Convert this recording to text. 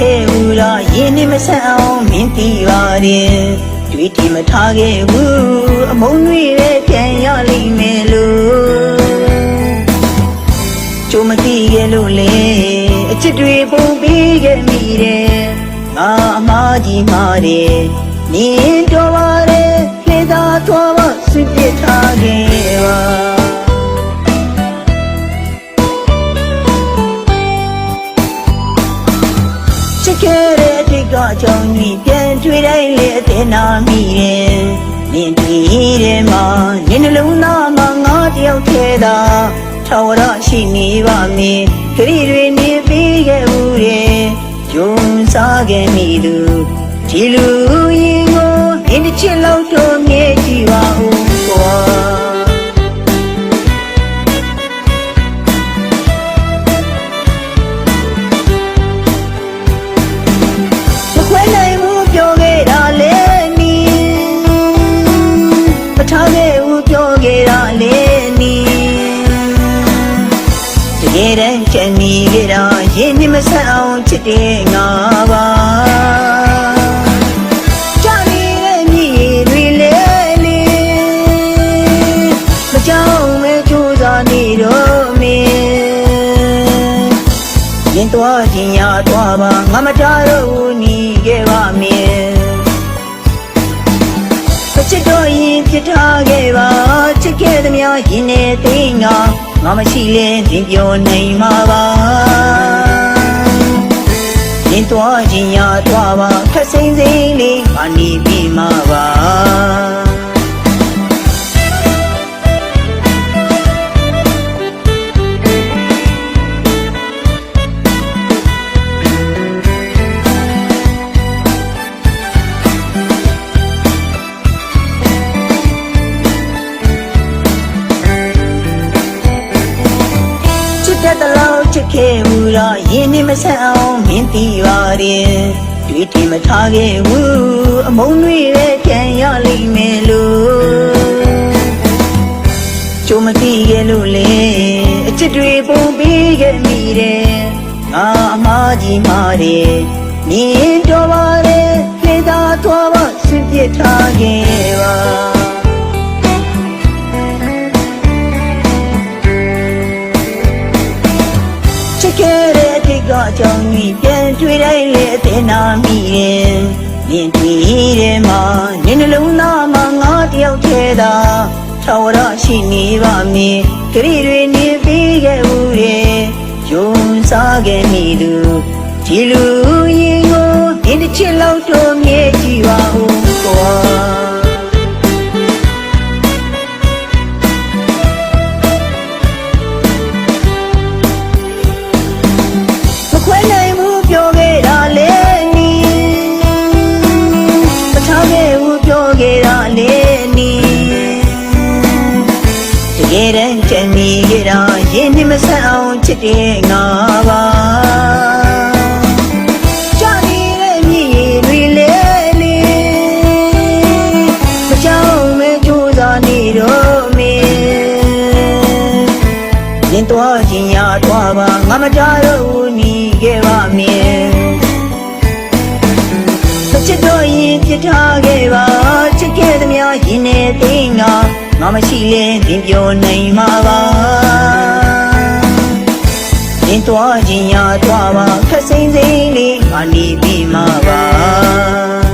ခဲ့ဘူးလားရင်းနေမဆက်အောင်မင်းတီပါတယ်တွေ့တီမထားခဲ့ဘူးအမုန်းတွေပဲပြန်ရလိမ့်မယ်လို့ကြုံမသိခဲ့လို့လေအချစ်တွေပုံပြီးခဲ့မိတယ်ငါအမားကြီးမာတယ်နင်းတော်ပါတယ်လေသာသွားပါဆွပြစ်ထားခဲ့ပါ ပြန်တွေ့တိုင်းလေအသေးနာမိတယ်။နင်တွေ့တယ်မှာနင်နှလုံးသားမှာငါတယောက်ထဲသာထာဝရရှိနေပါမည်။ခရီးတွေနေပြီးခဲ့ဦးတယ်။ယုံစားခဲ့မိသူဒီလူရင်ကိုနင်တစ်ချက်လောက်တော့ ချစ်တဲ့ငါပါကြနေတဲ့မြေတွေလေလေမကြောက်မဲကြိုးစားနေတော့မင်းရင်သွားခြင်းရသွားပါငါမတားတော့ဘူးညီခဲ့ပါမင်းစချစ်တော့ရင်ပြစ်ထားခဲ့ပါချစ်ခဲ့သမျှရင်နဲ့သိငါငါမရှိလဲရင်ပြောနိုင်မှာပါရင် သွားခြင်းရသွားပါခက်စိမ့်စိမ့်လေးငါနေပြီမှာပါချစ်တဲ့တလောက် ချစ်ခဲ့ဘူးလားရင်းနေမဆက်အောင်မင်းတီပါတယ်တွေ့တီမထားခဲ့ဘူးအမုန်းတွေပဲပြန်ရလိမ့်မယ်လို့ကြုံမသိခဲ့လို့လေအချစ်တွေပုံပြီးခဲ့မိတယ်ငါအမားကြီးမာတယ်မြင်တော်ပါတယ်လေသာသွားပါဆွပြစ်ထားခဲ့ပါ အထိတ်ကအကြောင်းကြီးပြန်တွေ့တိုင်းလေအသေးနာမိရဲ့နင်တွေ့တယ်မှာနင်နှလုံးသားမှာငါတယောက်ထဲသာထာဝရရှိနေပါမည်ခရီးတွေနေပြီးခဲ့ဦးတယ်ယုံစားခဲ့မိသူဒီလူရင်ကိုနင်တစ်ချက်လောက်တော့မြဲကြည့်ပါ တဲ့ငါပါကြနေတဲ့မြေတွေလေလေမကြောက်မဲကြိုးစားနေတော့မင်းရင်သွားခြင်းရသွားပါငါမကြတော့ဘူးညီခဲ့ပါမင်းစချစ်တော့ရင်ပြစ်ထားခဲ့ပါချစ်ခဲ့သမျှရင်နဲ့သိငါငါမရှိလဲရင်ပြောနိုင်မှာပါရင် သွားခြင်းရသွားပါခက်စိမ့်စိမ့်လေးအနီးပြီးမှာပါ